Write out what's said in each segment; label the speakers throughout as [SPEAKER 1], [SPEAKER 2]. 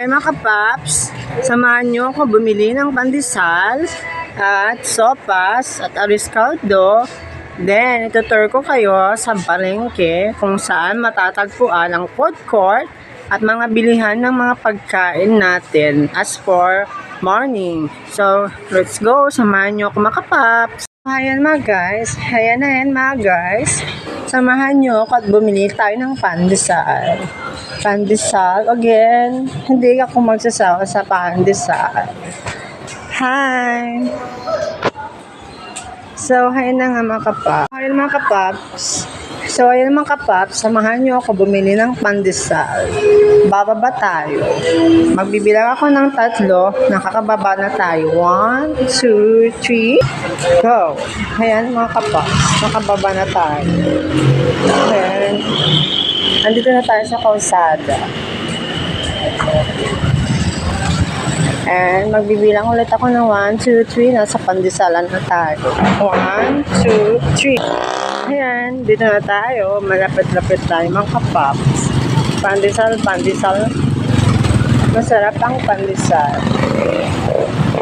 [SPEAKER 1] Ay mga kapaps, samahan nyo ako bumili ng pandesal at sopas at aris caldo. Then, itutur ko kayo sa palengke kung saan matatagpuan ang food court at mga bilihan ng mga pagkain natin as for morning. So, let's go. Samahan nyo ako mga kapaps. Ayan mga guys. Ayan na yan mga guys. Samahan nyo ako at bumili tayo ng pandesal. Pandesal again. Hindi ako magsasawa sa pandesal. Hi! So, ayan na nga mga kapaps. Ayan mga kapaps. So, ayan mga kapaps, samahan nyo ako bumili ng pandesal. Bababa tayo. Magbibilang ako ng tatlo. Nakakababa na tayo. One, two, three, go. Ayan mga kapaps, nakababa na tayo. Ayan. Andito na tayo sa kalsada. And magbibilang ulit ako ng 1, 2, 3. Nasa pandesalan na tayo. 1, 2, 3. Ayan, dito na tayo. Malapit-lapit tayo mga kapaps. Pandesal, pandesal. Masarap ang pandesal.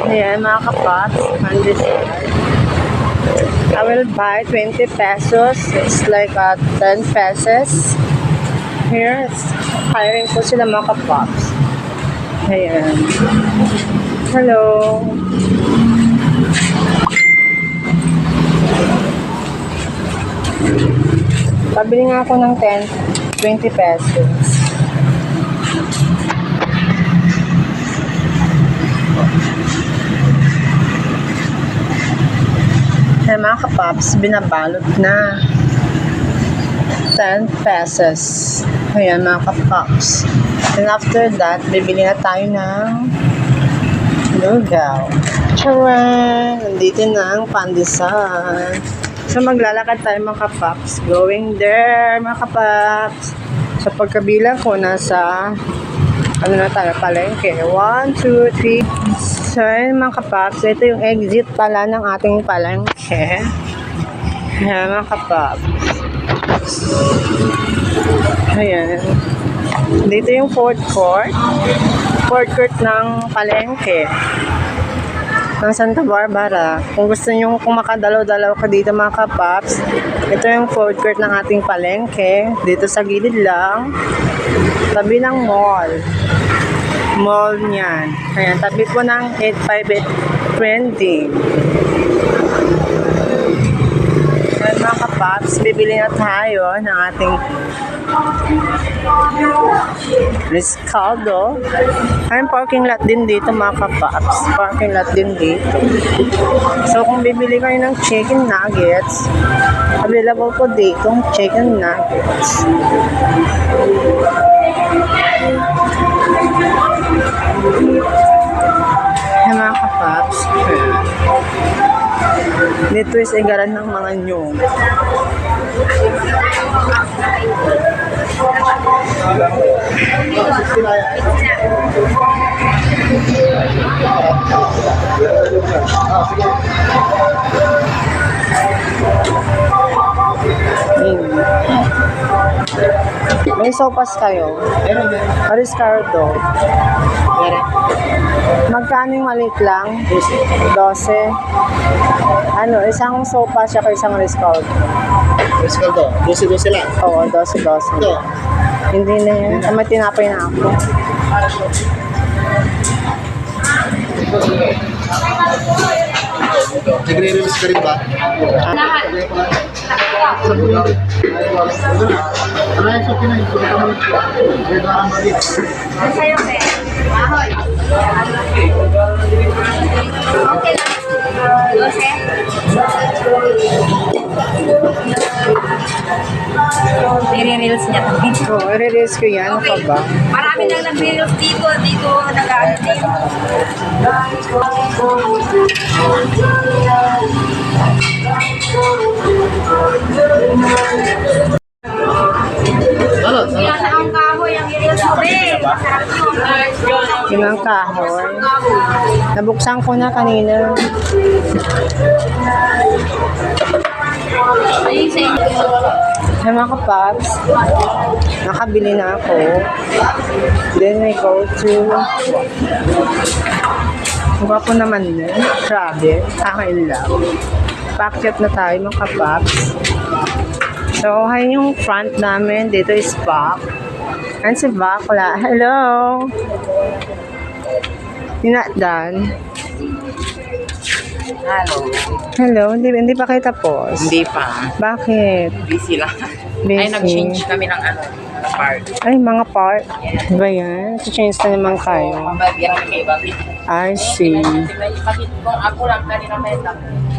[SPEAKER 1] Ayan mga kapaps, pandesal. I will buy 20 pesos. It's like uh, 10 pesos. Here, hiring ko sila mga kapaps. Ayan. Hello. Pabili nga ako ng 10, 20 pesos. Eh mga kapaps, binabalot na. 10 pesos. Ayan mga kapaps. And after that, bibili na tayo ng lugaw. Charan! Nandito na ang pandesal. So maglalakad tayo mga kapaps. Going there mga kapaps. Sa pagkabilang ko, nasa ano na tayo, palengke. 1, 2, 3. So yun mga kapaps, ito yung exit pala ng ating palengke. Ayan mga kapaps. Ayan. Dito yung food court. Food court ng palengke. Ng Santa Barbara. Kung gusto nyo kung makadalaw-dalaw ka dito mga kapaps, ito yung food court ng ating palengke. Dito sa gilid lang. Tabi ng mall. Mall niyan. Ayan, tabi po ng 85820. Ayan mga kapaps, bibili na tayo ng ating Riscaldo. Ay, parking lot din dito mga kapaps. Parking lot din dito. So, kung bibili kayo ng chicken nuggets, available po dito ang chicken nuggets. Ay, mga kapaps. Dito is igaran ng mga nyong. Yun. May sopas kayo. Aris cardo. Magkano yung maliit lang? 12. Ano, isang sopas siya isang riscaldo.
[SPEAKER 2] Rescaldo, 12-12 lang.
[SPEAKER 1] Oo, 12, 12.
[SPEAKER 2] Ito,
[SPEAKER 1] Hindi na yun. Ah, May tinapay na ako.
[SPEAKER 2] nagre-release ka rin ba? Ano Ito. Ito.
[SPEAKER 3] Okay lang. Dose. Nire-reels niya to.
[SPEAKER 1] Oo, i-release ko yan. Ano ka ba?
[SPEAKER 3] Marami nang nag-reels dito. Dito nag-ano din.
[SPEAKER 2] Ano? Ano?
[SPEAKER 3] Ang kahoy ang. Masarap yun.
[SPEAKER 1] Ang kahoy. Nabuksan ko na kanina.
[SPEAKER 3] Sa.
[SPEAKER 1] Ay mga kapaps, nakabili na ako. Then we go to Mukha po naman yun. Grabe. Akin lang. Packet na tayo mga kapaps. So, hay yung front namin. Dito is back. And si Bakla. Hello! You're not done.
[SPEAKER 4] Hello.
[SPEAKER 1] Hello, hindi, hindi pa kayo tapos.
[SPEAKER 4] Hindi pa.
[SPEAKER 1] Bakit?
[SPEAKER 4] Busy lang.
[SPEAKER 1] Busy.
[SPEAKER 4] Ay, nag-change kami ng ano.
[SPEAKER 1] Ay, mga part. Ba yan? Change na naman kayo. I see.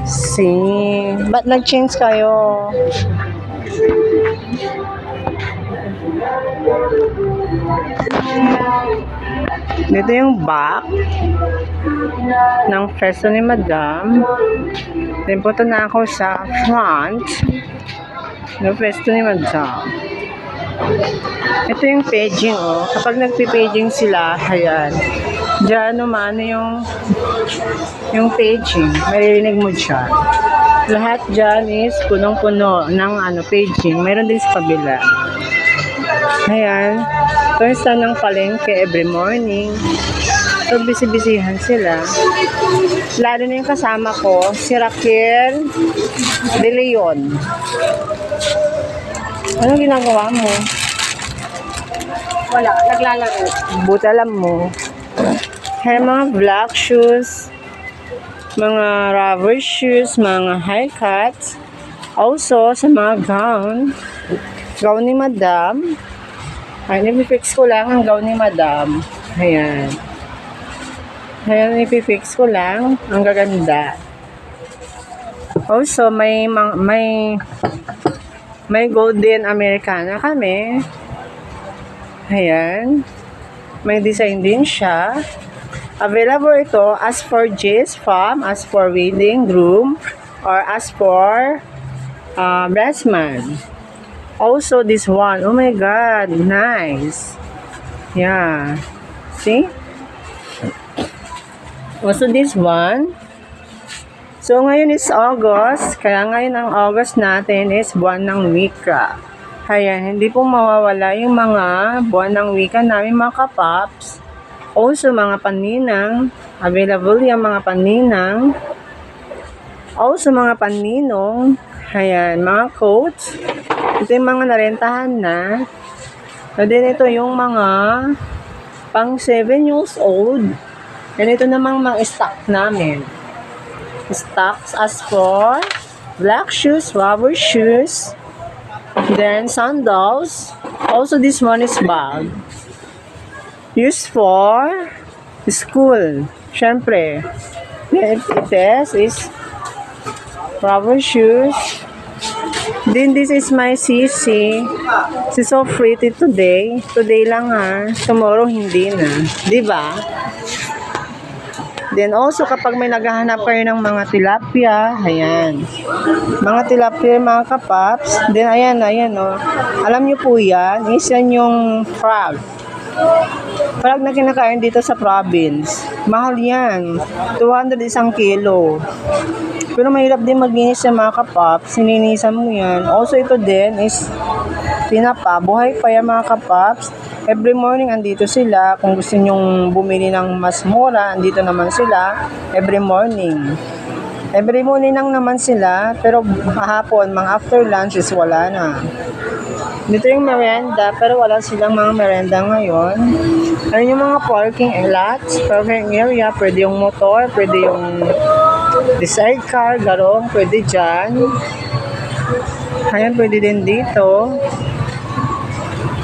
[SPEAKER 1] See. Ba't nag-change kayo? Dito yung back ng peso ni Madam. Then punta na ako sa front ng pesto ni Madam. Ito yung paging, oh. Kapag nagpi-paging sila, ayan. Diyan naman yung yung paging. Maririnig mo dyan. Lahat dyan is punong-puno ng ano, paging. Meron din sa kabila. Ayan. Yung stand ng palengke every morning. So, busy-busyhan sila. Lalo na yung kasama ko, si Raquel De Leon. Ano ginagawa mo?
[SPEAKER 3] Wala, naglalaro.
[SPEAKER 1] Buti alam mo. Kaya mga black shoes, mga rubber shoes, mga high cuts. Also, sa mga gown, gown ni Madam. Ay, nipifix ko lang ang gown ni Madam. Ayan. Ayan, nipifix ko lang. Ang gaganda. Also, may, may, may golden Americana kami. Ayan. May design din siya. Available ito as for J's farm, as for wedding groom, or as for uh, breastman. Also, this one. Oh my God. Nice. Yeah. See? Also, this one. So, ngayon is August. Kaya ngayon ang August natin is buwan ng wika. Kaya hindi po mawawala yung mga buwan ng wika namin mga kapaps. Also, mga paninang. Available yung mga paninang. Also, mga paninong. Ayan, mga coats. Ito yung mga narentahan na. So, din ito yung mga pang 7 years old. And ito namang mga stock namin. Stocks as for black shoes, rubber shoes, then sandals. Also, this one is bag. Used for school. Siyempre. Then it is, rubber shoes. Then this is my CC. She's so pretty today. Today lang ha. Tomorrow hindi na. Di ba? Then also kapag may naghahanap kayo ng mga tilapia, ayan. Mga tilapia, mga kapaps. Then ayan, ayan oh. Alam niyo po yan, is yan yung frog. Frog na kinakain dito sa province. Mahal yan. 200 isang kilo. Pero mahirap din maglinis sa mga kapaps. Sininisan mo yan. Also ito din is tinapa. Buhay pa yan mga kapaps. Every morning andito sila. Kung gusto nyong bumili ng mas mura, andito naman sila. Every morning. Every morning lang naman sila. Pero hapon, mga after lunch is wala na. Dito yung merienda, pero wala silang mga merienda ngayon. Ano yung mga parking lots, parking area, pwede yung motor, pwede yung the sidecar, garong, pwede dyan. Ayan, pwede din dito.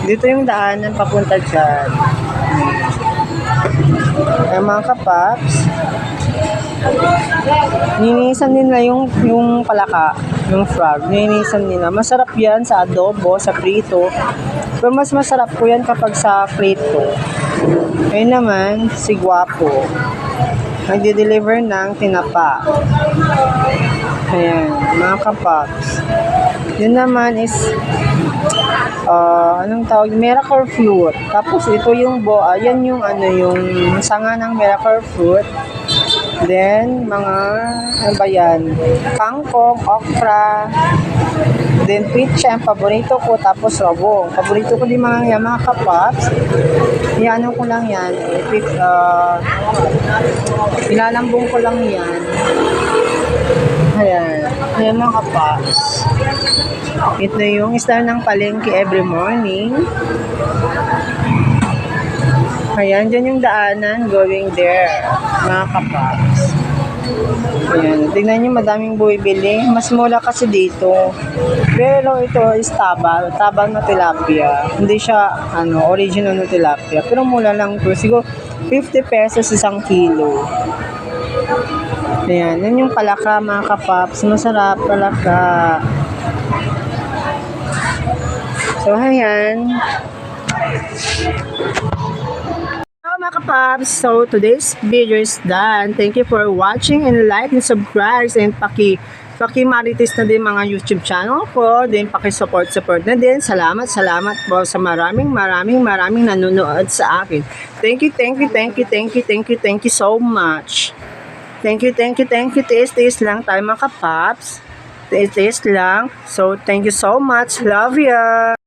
[SPEAKER 1] Dito yung daanan papunta dyan. Ay mga kapaps. Ninisan nila yung, yung palaka, yung frog. Ninisan nila. Masarap yan sa adobo, sa prito. Pero mas masarap po yan kapag sa prito. Ayun naman, si Guapo. Nagde-deliver ng tinapa. Ayan, mga kapaps. Yun naman is ah anong tawag? Miracle fruit. Tapos ito yung boa, yan yung ano yung sanga ng miracle fruit. Then, mga, ano ba yan? Kangkong, okra, Then pizza, ang paborito ko. Tapos robo. Paborito ko din mga yan, mga kapaps. Yan, ano ko lang yan. Ipit, uh, ilalambong ko lang yan. Ayan. Ayan mga kapaps. Ito yung style ng palengke every morning. Ayan, dyan yung daanan going there, mga kapaps. Ayan, tingnan nyo, madaming bumibili. Mas mura kasi dito. Pero ito is tabal, tabal na tilapia. Hindi siya, ano, original na tilapia. Pero mura lang ito. Siguro, 50 pesos isang kilo. Ayan, yun yung palaka, mga kapaps. Masarap, palaka. So, ayan. Hello mga kapaps! So today's video is done. Thank you for watching and like and subscribe and paki paki-marites na din mga YouTube channel ko. Then paki-support support na din. Salamat, salamat po sa maraming maraming maraming nanonood sa akin. Thank you, thank you, thank you, thank you, thank you, thank you so much. Thank you, thank you, thank you. Taste lang tayo mga kapaps. Taste lang. So, thank you so much. Love ya!